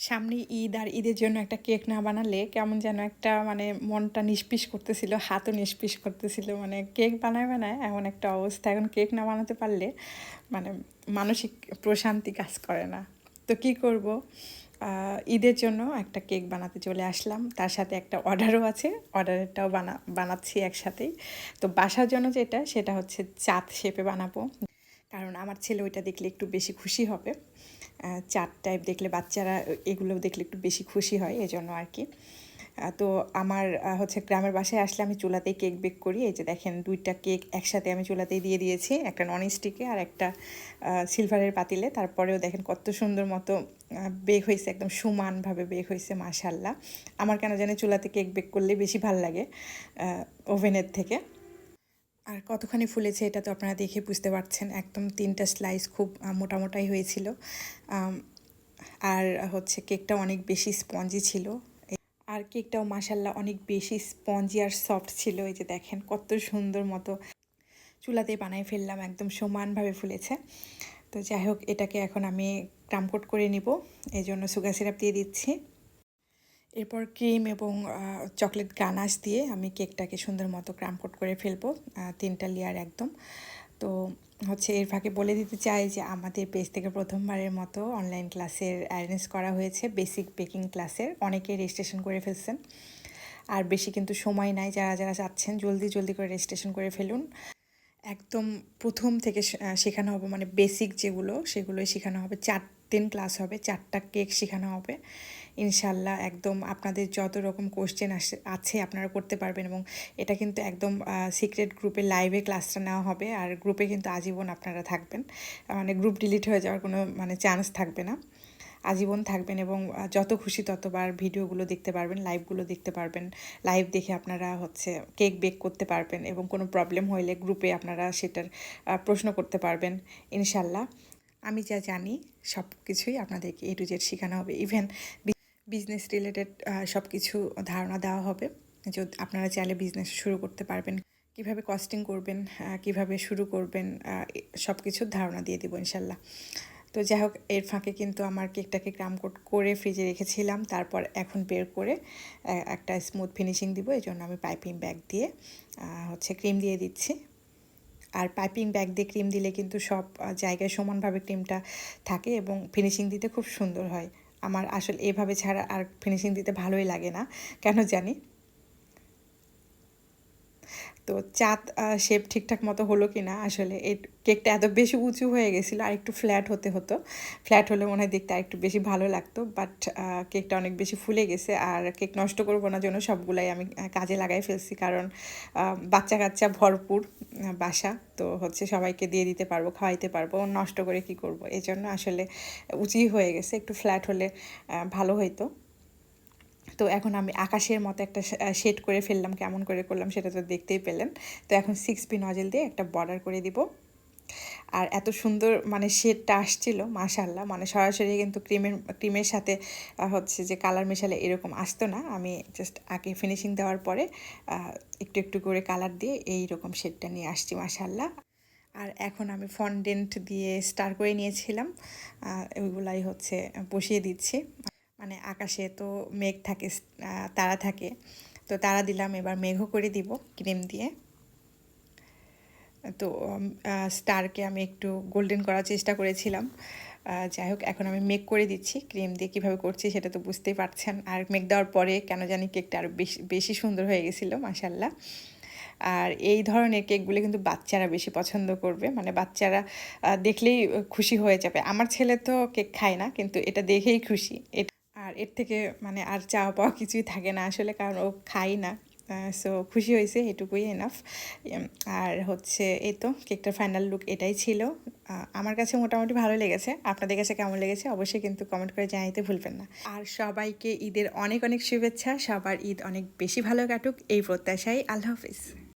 সামনে ঈদ আর ঈদের জন্য একটা কেক না বানালে কেমন যেন একটা মানে মনটা নিষ্পিস করতেছিল, হাতও নিষ্পিস করতেছিল। মানে কেক বানায় বানায় এমন একটা অবস্থা। এখন কেক না বানাতে পারলে মানে মানসিক প্রশান্তি কাজ করে না। তো কি করব? ঈদের জন্য একটা কেক বানাতে চলে আসলাম। তার সাথে একটা অর্ডারও আছে। অর্ডারেরটাও বানা, বানাচ্ছি একসাথেই। তো বাসার জন্য যেটা, সেটা হচ্ছে চাঁদ শেপে বানাবো। কারণ আমার ছেলে ওইটা দেখলে একটু বেশি খুশি হবে। চাট টাইপ দেখলে বাচ্চারা এগুলো দেখলে একটু বেশি খুশি হয় এজন্য আর কি। তো আমার হচ্ছে গ্রামের বাসায় আসলে আমি চুলাতেই কেক বেক করি। এই যে দেখেন দুইটা কেক একসাথে আমি চুলাতেই দিয়ে দিয়েছি, একটা নন স্টিকে আর একটা সিলভারের পাতিলে। তারপরেও দেখেন কত সুন্দর মতো বেক হয়েছে, একদম সমানভাবে বেক হয়েছে মাশাল্লাহ আমার কেন জানি চুলাতে কেক বেক করলে বেশি ভালো লাগে ওভেনের থেকে। আর কতখানি ফুলেছে এটা তো আপনারা দেখে বুঝতে পারছেন। একদম তিনটা স্লাইস খুব আহ, মোটা মোটাই হয়েছিল আর হচ্ছে কেকটা অনেক বেশি স্পঞ্জি ছিল। আর কেকটাও মাসাল্লাহ অনেক বেশি স্পঞ্জি আর সফট ছিল। এই যে দেখেন কত সুন্দর মতো চুলাতেই বানাই ফেললাম একদম সমানভাবে ফুলেছে। তো যাই হোক এটাকে এখন আমি ক্রামকোট করে নিব। এই জন্য সুগার সিরাপ দিয়ে দিচ্ছি। এরপর ক্রিম এবং চকলেট গানাশ দিয়ে আমি কেকটাকে সুন্দর মতো ক্রামকোট করে ফেলব তিনটা লেয়ার একদম। তো হচ্ছে এর ফাঁকে বলে দিতে চাই যে আমাদের পেজ থেকে প্রথমবারের মতো অনলাইন ক্লাসের অ্যারেঞ্জ করা হয়েছে বেসিক বেকিং ক্লাসের অনেকেই রেজিস্ট্রেশন করে ফেলছেন। আর বেশি কিন্তু সময় নাই, যারা যারা চাচ্ছেন জলদি জলদি করে রেজিস্ট্রেশন করে ফেলুন। একদম প্রথম থেকে শেখানো হবে মানে বেসিক যেগুলো, সেগুলোই শেখানো হবে। চার দিন ক্লাস হবে, চারটা কেক শেখানো হবে। ইনশাল্লাহ একদম আপনাদের যত রকম কোশ্চেন আছে আপনারা করতে পারবেন এবং এটা কিন্তু একদম সিক্রেট গ্রুপে লাইভে ক্লাসটা নেওয়া হবে আর গ্রুপে কিন্তু আজীবন আপনারা থাকবেন। মানে গ্রুপ ডিলিট হয়ে যাওয়ার কোনো মানে চান্স থাকবে না। আজীবন থাকবেন এবং যত খুশি ততবার ভিডিওগুলো দেখতে পারবেন লাইভগুলো দেখতে পারবেন। লাইভ দেখে আপনারা হচ্ছে কেক বেক করতে পারবেন এবং কোনো প্রবলেম হইলে গ্রুপে আপনারা সেটার প্রশ্ন করতে পারবেন, ইনশাল্লাহ। আমি যা জানি সব কিছুই আপনাদেরকে এ টু জেড শেখানো হবে। ইভেন বিজনেস রিলেটেড সব কিছু ধারণা দেওয়া হবে। যদি আপনারা চাইলে বিজনেস শুরু করতে পারবেন। কীভাবে কস্টিং করবেন কীভাবে শুরু করবেন সব কিছুর ধারণা দিয়ে দিব ইনশাল্লাহ। তো যাই হোক, এর ফাঁকে কিন্তু আমার কেকটাকে গ্রাম কোট করে ফ্রিজে রেখেছিলাম। তারপর এখন বের করে একটা স্মুথ ফিনিশিং দিব। এই জন্য আমি পাইপিং ব্যাগ দিয়ে হচ্ছে ক্রিম দিয়ে দিচ্ছি। আর পাইপিং ব্যাগ দিয়ে ক্রিম দিলে কিন্তু সব জায়গায় সমানভাবে ক্রিমটা থাকে এবং ফিনিশিং দিতে খুব সুন্দর হয়। আমার আসলে এভাবে ছাড়া আর ফিনিশিং দিতে ভালোই লাগে না। কেন জানি? তো চাঁদ শেপ ঠিকঠাক মতো হলো কি না আসলে এই কেকটা এত বেশি উঁচু হয়ে গেছিল, আর একটু ফ্ল্যাট হতে হতো। ফ্ল্যাট হলে মনে হয় দেখতে একটু বেশি ভালো লাগতো বাট কেকটা অনেক বেশি ফুলে গেছে, আর কেক নষ্ট করব না জন্য সবগুলাই আমি কাজে লাগাই ফেলছি, কারণ বাচ্চা কাচ্চা ভরপুর বাসা, তো হচ্ছে সবাইকে দিয়ে দিতে পারব, খাওয়াইতে পারব, নষ্ট করে কি করব? এই জন্য আসলে উঁচুই হয়ে গেছে, একটু ফ্ল্যাট হলে ভালো হইতো। তো এখন আমি আকাশের মতো একটা শেড করে ফেললাম, কেমন করে করলাম সেটা তো দেখতেই পেলেন। তো এখন সিক্স পি নজেল দিয়ে একটা বর্ডার করে দিব। আর এত সুন্দর মানে শেডটা আসছিল মাশাল্লাহ মানে সরাসরি কিন্তু ক্রিমের ক্রিমের সাথে হচ্ছে যে কালার মেশালে এরকম আসতো না। আমি জাস্ট আগে ফিনিশিং দেওয়ার পরে একটু একটু করে কালার দিয়ে এই রকম শেডটা নিয়ে আসছি মাশাল্লাহ আর এখন আমি ফন্ডেন্ট দিয়ে স্টার করে নিয়েছিলাম। ওইগুলাই হচ্ছে বসিয়ে দিচ্ছি। মানে আকাশে তো মেঘ থাকে তারা থাকে। তো তারা দিলাম, এবার মেঘও করে দিব ক্রিম দিয়ে। তো স্টারকে আমি একটু গোল্ডেন করার চেষ্টা করেছিলাম। যাই হোক, এখন আমি মেক করে দিচ্ছি। ক্রিম দিয়ে কীভাবে করছি সেটা তো বুঝতেই পারছেন। আর মেক দেওয়ার পরে কেন জানি কেকটা আরও বেশি বেশি সুন্দর হয়ে গেছিল মাসাল্লাহ আর এই ধরনের কেকগুলো কিন্তু বাচ্চারা বেশি পছন্দ করবে। মানে বাচ্চারা দেখলেই খুশি হয়ে যাবে। আমার ছেলে তো কেক খায় না, কিন্তু এটা দেখেই খুশি। এটা আর এর থেকে মানে আর চাওয়া পাওয়া কিছুই থাকে না আসলে, কারণ ও খাই না। সো খুশি হয়েছে, এটুকুই এনাফ আর হচ্ছে এই তো কেকটার ফাইনাল লুক এটাই ছিল। আমার কাছে মোটামুটি ভালো লেগেছে। আপনাদের কাছে কেমন লেগেছে অবশ্যই কিন্তু কমেন্ট করে জানাইতে ভুলবেন না। আর সবাইকে ঈদের অনেক অনেক শুভেচ্ছা। সবার ঈদ অনেক বেশি ভালো কাটুক, এই প্রত্যাশাই আল্লাহ হাফিজ।